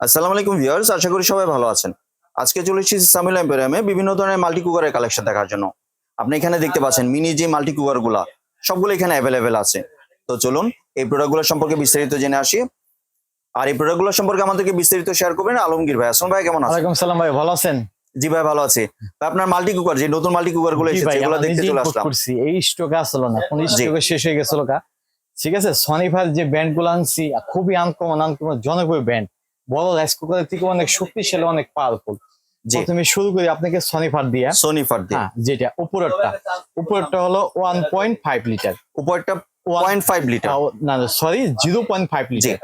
আসসালামু আলাইকুম ভিউয়ার্স আশা করি সবাই ভালো আছেন। আজকে চলে এসেছি সামিল এম্পেরিয়ামে বিভিন্ন ধরনের মাল্টি কুকারের কালেকশন দেখার জন্য। আপনি এখানে দেখতে পাচ্ছেন মিনি যে মাল্টি কুকারগুলা সবগুলো এখানে অ্যাভেলেবেল আছে। তো চলুন এই প্রোডাক্টগুলো সম্পর্কে বিস্তারিত জেনে আসি। আর এই প্রোডাক্টগুলো সম্পর্কে আমাদেরকে বিস্তারিত শেয়ার করবেন আলমগীর ভাই। আসলাম ভাই কেমন আছেন? ওয়ালাইকুম সালাম ভাই ভালো আছেন? জি ভাই ভালো আছি। আপনার মাল্টি কুকার যে নতুন মাল্টি কুকারগুলো এসেছে এগুলো দেখতে চলে আসলাম। এই স্টক আসলো না কোন। স্টকে শেষ হয়ে গেছিল কা ঠিক আছে সনিফার যে ব্যান্ডগুলো আনছি খুবই আনকমন আনকমন জনপ্রিয় ব্যান্ড বড় রাইস কুকারের থেকে অনেক শক্তিশালী অনেক পাওয়ারফুল প্রথমে শুরু করি আপনাকে সনিফার দিয়া। সোনি ফার্দি হ্যাঁ যেটা উপরেরটা। উপরেরটা হলো ওয়ান পয়েন্ট ফাইভ লিটার উপরটা পয়েন্ট ফাইভ লিটার না sorry zero point five litre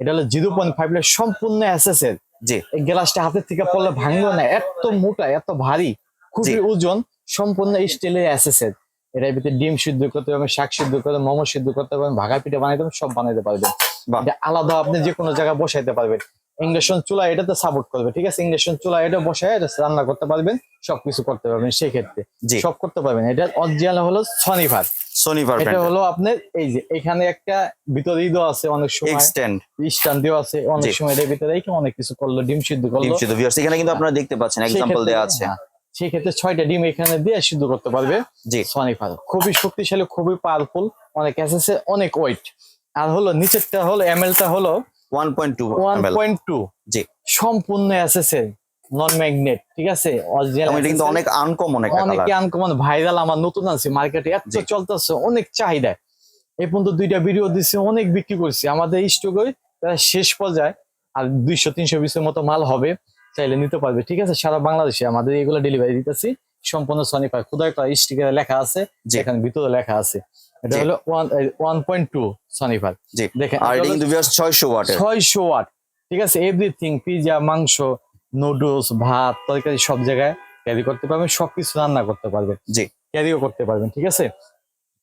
এটা হলো জিরো পয়েন্ট ফাইভ লিটার সম্পূর্ণ এসএস এর জি। এই গ্লাসটা হাতের থেকে পড়লে ভাঙলো না এত মোটা এত ভারী খুবই ওজন সম্পূর্ণ স্টিলের অ্যাসেসের এটার ভিতরে ডিম সিদ্ধ করতে পারবেন শাক সিদ্ধ করতে মোমো সিদ্ধ করতে পারবেন ভাগা পিঠা বানাইতে সব বানাইতে পারবেন। আলাদা আপনি যে কোনো জায়গায় বসাইতে পারবেন। ইংরেশন চুলা এটাতে সাপোর্ট করবে ঠিক আছে? ইংরেশন চুলা এটা এটা রান্না করতে পারবেন সবকিছু করতে পারবেন সেই ক্ষেত্রে সব করতে পারবেন। এটা অরিজিনাল হলো সনিভার সোনি ফার এটা হলো আপনার এই যে এখানে একটা ভিতরে দেওয়া আছে অনেক সময়। এক্সটেন্ড স্টান দেওয়া আছে অনেক সময়। এটার ভিতরে রেখে অনেক কিছু করল ডিম সিদ্ধ করল। ডিম সিদ্ধ। ভিউয়ার্স এখানে কিন্তু আপনারা দেখতে পাচ্ছেন সেক্ষেত্রে- দেওয়া আছে। হ্যাঁ, সেক্ষেত্রে ছয়টা ডিম এখানে দিয়ে সিদ্ধ করতে পারবে জি। সনি ফার খুবই শক্তিশালী খুবই পাওয়ারফুল অনেক এসেছে অনেক ওয়েট আর হলো নিচেরটা হলো এমএলটা হলো one point two one point two জি। সম্পূর্ণ এসেছে নন ম্যাগনেট ঠিক আছে? অরিজিনাল এটা কিন্তু অনেক আনকমন একটা অনেকে আনকমন ভাইরাল আমার নতুন আছে মার্কেটে এত চলতেছে অনেক চাহিদা। এই পর্যন্ত দুইটা ভিডিও দিচ্ছে অনেক বিক্রি করছি। আমাদের স্টকে শেষ পর্যায়ে আর দুইশো তিনশো পিসের মতো মাল হবে চাইলে নিতে পারবে ঠিক আছে? সারা বাংলাদেশে আমাদের এগুলো ডেলিভারি দিতেছি। সম্পূর্ণ সনি খুদাই করা স্টিকারে লেখা আছে জি। এখানে ভিতরে লেখা আছে। এটা। হলো ওয়ান পয়েন্ট টু সনিফার দেখেন আর এটা কিন্তু ভিউয়ার্স 600 ওয়াটের ছয়শো ওয়াট ঠিক আছে এভরিথিং পিজা মাংস নুডলস ভাত তরকারি সব জায়গায় ক্যারি করতে পারবেন সবকিছু রান্না করতে পারবেন। জি। ক্যারিও করতে পারবেন ঠিক আছে?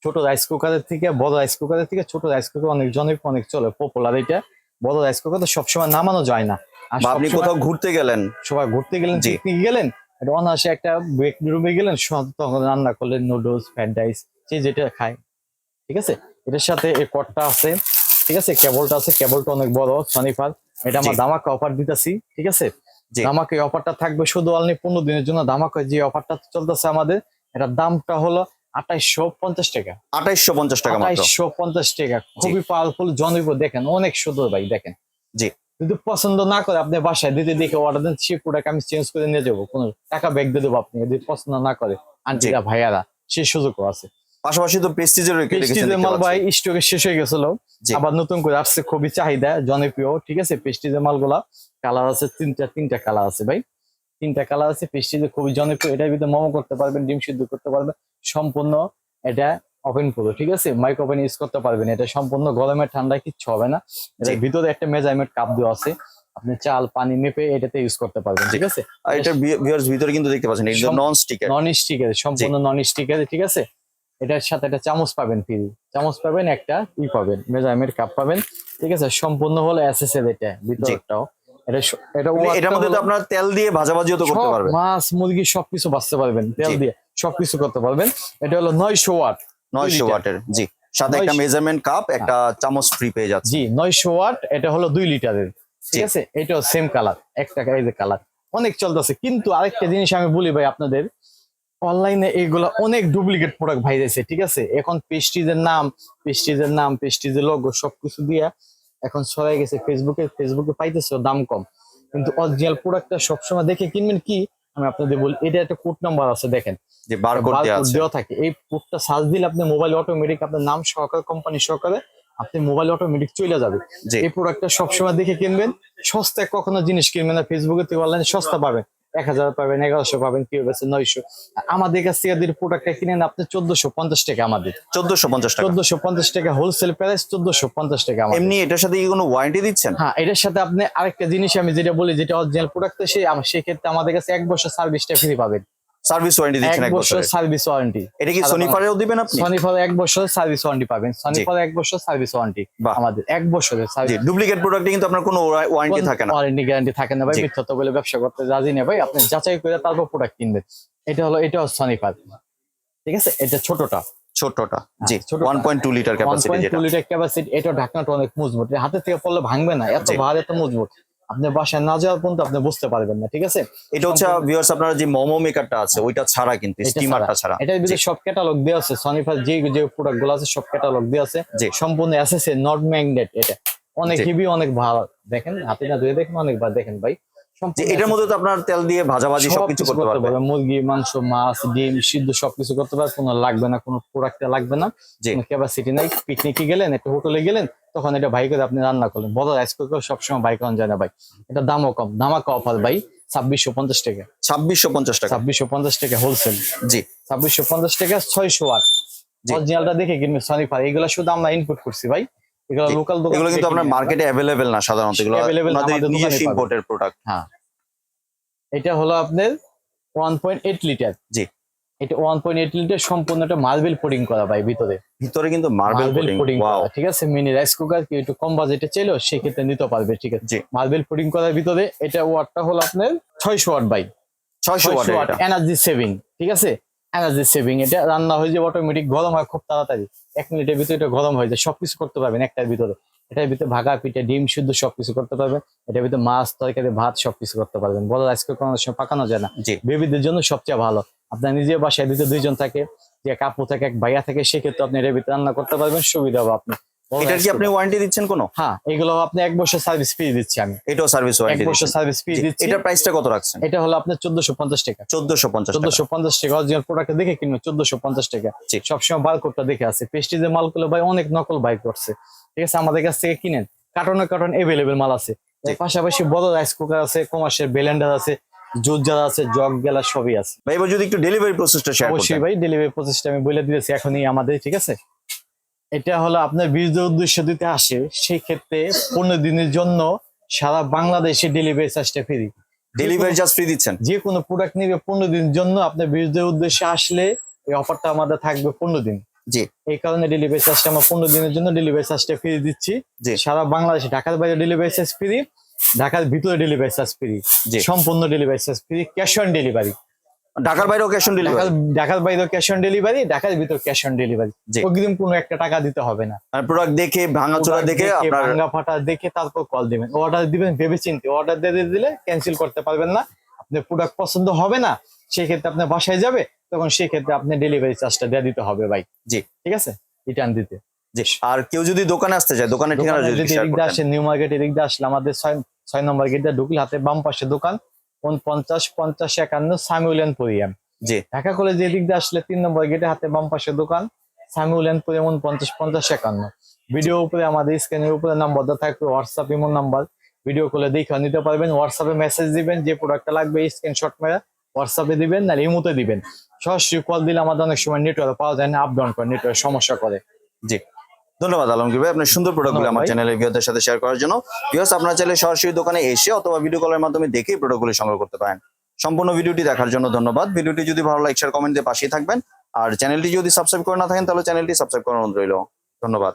ছোট রাইস কুকারের থেকে বড় রাইস কুকারের থেকে ছোট রাইস কুকার অনেক জনপ্রিয় অনেক চলে পপুলার এটা। বড় রাইস কুকার তো সবসময় নামানো যায় না। আপনি কোথাও ঘুরতে গেলেন। সবাই ঘুরতে গেলেন। পিকনিক গেলেন অনায়াসে একটা ব্রেক রুমে গেলেন তখন রান্না করলেন নুডলস ফ্রাইড রাইস যে যেটা খায়। ঠিক আছে? এটার সাথে এই কটটা আছে ঠিক আছে? কেবলটা আছে কেবলটা অনেক বড় সনিফার এটা আমরা। দামাকে অফার দিতেছি ঠিক আছে। দামাকে অফারটা থাকবে শুধু অনলি পনেরো দিনের জন্য। দামাকে যে অফারটা চলতেছে আমাদের এটার দামটা হলো আঠাইশশো পঞ্চাশ টাকা। 2850 টাকা মাত্র। আঠাইশশো পঞ্চাশ টাকা। খুবই পাওয়ারফুল জনপ্রিয়। দেখেন অনেক সুন্দর ভাই দেখেন। জি। যদি পছন্দ না করে আপনি বাসায় দিতে দেখে অর্ডার দেন সে প্রোডাক্ট আমি চেঞ্জ করে নিয়ে যাব। কোনো টাকা ব্যাগ দিয়ে দেবো আপনি যদি পছন্দ না করে। আন্টিরা ভাইয়ারা সে সুযোগও আছে। পাশাপাশি তো প্রেস্টিজের দেখতে মাল ভাই স্টকে শেষ হয়ে গেছিল। আবার নতুন করে আসছে খুবই চাহিদা জনপ্রিয়। ঠিক আছে পেস্টিজের মালগুলা কালার আছে তিনটা তিনটা কালার আছে ভাই। তিনটা কালার আছে পেস্টিজে খুবই জনপ্রিয়। এটার ভিতরে মোমো করতে পারবেন ডিম সিদ্ধ করতে পারবেন। সম্পূর্ণ এটা ওপেন করো ঠিক আছে? মাইক ওপেন ইউজ করতে পারবেন। এটা সম্পূর্ণ গরমে ঠান্ডায় কিচ্ছু হবে না। এটার ভিতরে একটা মেজারমেন্ট কাপ দেওয়া আছে। আপনি চাল পানি মেপে এটাতে ইউজ করতে পারবেন ঠিক আছে? আর এটার ভিউয়ার্স ভিতরে কিন্তু দেখতে পাচ্ছেন এটা নন স্টিকের নন স্টিকের সম্পূর্ণ নন স্টিকের ঠিক আছে? এটার সাথে একটা চামচ পাবেন ফ্রি। চামচ পাবেন একটা ই পাবেন মেজারমেন্ট কাপ পাবেন। ঠিক আছে? সম্পূর্ণ হলো এসএসএল এটা ভিতরটাও। এটা এটা এটার মধ্যে তো আপনার তেল দিয়ে ভাজাভাজিও তো করতে পারবেন। মাছ মুরগি সবকিছু বাঁচতে পারবেন তেল। দিয়ে সবকিছু করতে পারবেন। এটা হলো নয়শো ওয়াট 900 লিটার। ওয়াটের জি। সাথে একটা মেজারমেন্ট কাপ একটা চামচ ফ্রি পেয়ে যাচ্ছে জি নয়শো ওয়াট এটা হলো দুই লিটারের। ঠিক। আছে? এটাও সেম কালার এক টাকা এই যে কালার অনেক চলতেছে কিন্তু আরেকটা জিনিস আমি বলি ভাই আপনাদের অনলাইনে এইগুলা অনেক ডুপ্লিকেট প্রোডাক্ট ভাইরাইছে ঠিক আছে? এখন পেস্টিজের নাম পেস্টিজের নাম পেস্টিজের লোগো সবকিছু দিয়া এখন ছড়াই গেছে ফেসবুকে ফেসবুকে পাইতেছে দাম কম। কিন্তু অরিজিনাল প্রোডাক্টটা সবসময় দেখে কিনবেন কি? আমি আপনাদের বলি এটা একটা কোড নাম্বার আছে দেখেন। যে বারকোড দেওয়া থাকে। এই কোডটা সার্চ দিলে আপনি মোবাইল অটোমেটিক আপনার নাম সহকারে কোম্পানি সহকারে আপনি মোবাইল অটোমেটিক চলে যাবে। এই প্রোডাক্টটা সবসময় দেখে কিনবেন। সস্তায় কখনো জিনিস কিনবেন না ফেসবুকে থেকে অনলাইনে সস্তা পাবেন। এক হাজার পাবেন এগারোশো পাবেন কি বেছে নয়শো। আমাদের কাছ থেকে যদি প্রোডাক্টটা কিনেন আপনি চোদ্দশো পঞ্চাশ টাকা আমাদের। চোদ্দশো পঞ্চাশ চোদ্দশো পঞ্চাশ টাকা হোলসেল প্রাইস চোদ্দশো পঞ্চাশ টাকা এমনি এটার সাথে কি কোনো ওয়ারেন্টি দিচ্ছেন? হ্যাঁ এটার সাথে আপনি আরেকটা জিনিস আমি যেটা বলি যেটা অরিজিনাল প্রোডাক্ট সেই সেক্ষেত্রে আমাদের কাছে এক বছর সার্ভিসটা ফ্রি পাবেন। সার্ভিস ওয়ারেন্টি দিচ্ছেন এক বছর বছরের সার্ভিস ওয়ারেন্টি। এটা কি সোনিফারেও দিবেন আপনি? সনিফল এক বছর সার্ভিস ওয়ারেন্টি পাবেন। সনিফল এক বছর সার্ভিস ওয়ারেন্টি। আমাদের। এক বছরের জি সার্ভিস। ডুপ্লিকেট প্রোডাক্টে কিন্তু আপনার কোনো ওয়ারেন্টি থাকে না। ওয়ারেন্টি গ্যারান্টি থাকে না ভাই। মিথ্যা তো বলে ব্যবসা করতে রাজি নেই ভাই। আপনি যাচাই করে তারপর প্রোডাক্ট কিনবেন। এটা হলো এটা হচ্ছে সনিফার ঠিক আছে? এটা ছোটটা। ছোটটা। জি হ্যাঁ, ছোটটা। 1.2 লিটার ক্যাপাসিটি যেটা। টু লিটার ক্যাপাসিটি এটা ঢাকনাটা অনেক মজবুত। হাতের থেকে পড়লে ভাঙবে না। এত জি। ভার এত মজবুত। আপনার বাসায় না যাওয়ার পর্যন্ত আপনি বুঝতে পারবেন না ঠিক আছে? এটা হচ্ছে ভিউয়ার্স আপনার যে মোমো মেকারটা আছে ওইটা ছাড়া কিন্তু এটা স্টিমারটা ছাড়া। এটার ভিতরে সব ক্যাটালগ দেওয়া আছে সনিফার যে যে প্রোডাক্টগুলো আছে সব ক্যাটালগ দেওয়া আছে। যে সম্পূর্ণ এসএসএ নট ম্যাগনেট এটা। অনেক হেভি অনেক ভালো। দেখেন হাতে না ধুয়ে দেখেন অনেকবার দেখেন ভাই। যে এটার মধ্যে তো আপনার তেল দিয়ে ভাজাভাজি সবকিছু করতে পারবে। মুরগি মাংস মাছ ডিম সিদ্ধ সবকিছু করতে পারবে। কোনো লাগবে না কোনো প্রোডাক্ট লাগবে না। যে ক্যাপাসিটি নাই। পিকনিকে গেলেন একটা হোটেলে গেলেন তখন এটা ভাই করে আপনি রান্না করলেন। বড় রাইস কুকার সবসময় ভাই করা যায় না ভাই। এটা দামও কম। দামাকা অফার ভাই। ছাব্বিশশো পঞ্চাশ টাকা। ছাব্বিশশো পঞ্চাশ টাকা। ছাব্বিশশো পঞ্চাশ টাকা হোলসেল জি। ছাব্বিশশো পঞ্চাশ টাকা ছয়শো আট। অরিজিনালটা দেখে কিনবে সনিফার এগুলো শুধু আমরা ইনপুট করছি ভাই। এগুলো লোকাল দোকান এগুলো কিন্তু আপনার মার্কেটে অ্যাভেলেবেল না সাধারণত। এগুলো আমাদের নিজস্ব। ইম্পোর্টের প্রোডাক্ট হ্যাঁ। এটা হলো আপনার ওয়ান পয়েন্ট এইট লিটার জি। এটা ওয়ান পয়েন্ট এইট লিটার সম্পূর্ণ একটা মার্বেল পুডিং করা ভাই ভিতরে। ভিতরে কিন্তু মার্বেল পুডিং ওয়াও ঠিক আছে মিনি রাইস কুকার কি একটু কম বাজেটে চাইলো সেক্ষেত্রে নিতে পারবে ঠিক আছে। মার্বেল পুডিং করার ভিতরে এটা ওয়াটটা হলো আপনার ছয়শো ওয়াট বাই ছয়শো ছয়শো ওয়াট ওয়াট এনার্জি সেভিং ঠিক আছে? এনার্জি সেভিং এটা রান্না হয়ে যাবে অটোমেটিক গরম হয় খুব তাড়াতাড়ি। এক মিনিটের ভিতরে এটা গরম হয়ে যায় সবকিছু করতে পারবেন একটার ভিতরে। এটার ভিতরে ভাগা পিঠে ডিম শুদ্ধ সবকিছু করতে পারবেন। এটার ভিতরে মাছ তরকারি ভাত সবকিছু করতে পারবেন। বড় রাইস কুকার কোনো সময় পাকানো যায় না। বেবিদের জন্য সবচেয়ে ভালো। আপনার নিজের বাসায় দুটো দুইজন থাকে যে কাপড় থাকে এক ভাইয়া থাকে সেক্ষেত্রে আপনি এটার ভিতরে রান্না করতে পারবেন সুবিধা হবে আপনি rice কি আপনি ওয়ারেন্টি দিচ্ছেন কোনো? হ্যাঁ এগুলো আপনি এক বছর সার্ভিস ফ্রি দিচ্ছি আমি। এটাও সার্ভিস এক বছর সার্ভিস ফ্রি দিচ্ছি। এটার প্রাইসটা কত রাখছেন? এটা হলো আপনার চোদ্দশো পঞ্চাশ টাকা। চোদ্দশো পঞ্চাশ টাকা। পঞ্চাশ টাকা অরিজিনাল প্রোডাক্ট দেখে কিনবে চোদ্দশো পঞ্চাশ টাকা। জি। সবসময় বারকোডটা দেখে আছে। পেস্টিজের মালগুলো ভাই অনেক নকল বাই করছে। ঠিক আছে আমাদের কাছ থেকে কিনেন। কার্টনে কার্টন এভেলেবেল মাল আছে। পাশাপাশি বড় রাইস কুকার আছে কমার্শিয়াল ব্লেন্ডার আছে জুস জার আছে জগ গেলা সবই আছে। ভাই এবার যদি একটু ডেলিভারি প্রসেসটা শেয়ার অবশ্যই ভাই ডেলিভারি প্রসেসটা আমি বলে দিয়েছি এখনই আমাদের ঠিক আছে? এটা হলো আপনার বিরুদ্ধে উদ্দেশ্য দিতে আসে। সেই ক্ষেত্রে পনেরো দিনের জন্য সারা বাংলাদেশে ডেলিভারি চার্জটা ফ্রি ডেলিভারি চার্জ ফ্রি দিচ্ছেন? যে কোনো প্রোডাক্ট নিবে পনেরো দিনের জন্য আপনার বিরুদ্ধে উদ্দেশ্যে আসলে এই অফারটা আমাদের থাকবে পনেরো দিন। জি। এই কারণে ডেলিভারি চার্জটা আমরা পনেরো দিনের জন্য ডেলিভারি চার্জটা ফ্রি দিচ্ছি। জি। সারা বাংলাদেশে ঢাকার বাইরে ডেলিভারি চার্জ ফ্রি ঢাকার ভিতরে ডেলিভারি চার্জ ফ্রি সম্পূর্ণ delivery charge free cash on delivery ঢাকার বাইরেও ক্যাশ অন ডেলিভারি ঢাকার বাইরে ক্যাশ অন ডেলিভারি ঢাকার ভিতর ক্যাশ অন ডেলিভারি। অগ্রিম কোনো একটা টাকা দিতে হবে না। আর প্রোডাক্ট দেখে ভাঙাচোরা দেখে আপনার ভাঙ্গা ফাটা দেখে তারপর কল দিবেন। অর্ডার দিবেন ভেবে চিন্তে অর্ডার দিয়ে দিলে ক্যান্সেল করতে পারবেন না। আপনার প্রোডাক্ট পছন্দ হবে না সেক্ষেত্রে আপনার বাসায় যাবে তখন সেক্ষেত্রে আপনি ডেলিভারি চার্জটা দিয়ে দিতে হবে ভাই। জি। ঠিক আছে? রিটার্ন দিতে। জি। আর কেউ যদি দোকানে আসতে চায় দোকানের ঠিকানা যদি এদিক দিয়ে আসে নিউ মার্কেট এদিক দিয়ে আসলে আমাদের ছয় ছয় নম্বর গেটে ঢুকলে হাতে বাম পাশে দোকান। পঞ্চাশ পঞ্চাশ একান্ন সামিউলিয়ান পরিয়াম। জি। ঢাকা কলেজ এদিক দিয়ে আসলে তিন নম্বর গেটে হাতে বাম পাশে দোকান সামিউলিয়ান পরিয়াম পঞ্চাশ পঞ্চাশ একান্ন। ভিডিও উপরে আমাদের স্ক্রিনের উপরে নাম্বার দেওয়া থাকবে হোয়াটসঅ্যাপ ইমোর নাম্বার ভিডিও কলে দেখে নিতে পারবেন হোয়াটসঅ্যাপে মেসেজ দিবেন যে প্রোডাক্টটা লাগবে স্ক্রিনশট মেরে হোয়াটসঅ্যাপে দিবেন না ইমোতে দিবেন। সরাসরি কল দিলে আমাদের অনেক সময় নেটওয়ার্ক পাওয়া যায় না আপ ডাউন করে নেটওয়ার্ক সমস্যা করে। জি। ধন্যবাদ আলমগীর ভাই। আপনার সুন্দর প্রোডাক্টগুলো আমার। চ্যানেলের ভিউয়ারদের সাথে শেয়ার করার জন্য। ভিউয়ার্স আপনার চাইলে সরাসরি দোকানে এসে অথবা ভিডিও কলের মাধ্যমে দেখে প্রোডাক্টগুলো সংগ্রহ করতে পারেন। সম্পূর্ণ ভিডিওটি দেখার জন্য ধন্যবাদ। ভিডিওটি যদি ভালো লাগে শেয়ার কমেন্টে দিয়ে পাশেই থাকবেন। আর চ্যানেলটি যদি সাবস্ক্রাইব করে না থাকেন তাহলে চ্যানেলটি সাবস্ক্রাইব করার অনুরোধ রইল। ধন্যবাদ।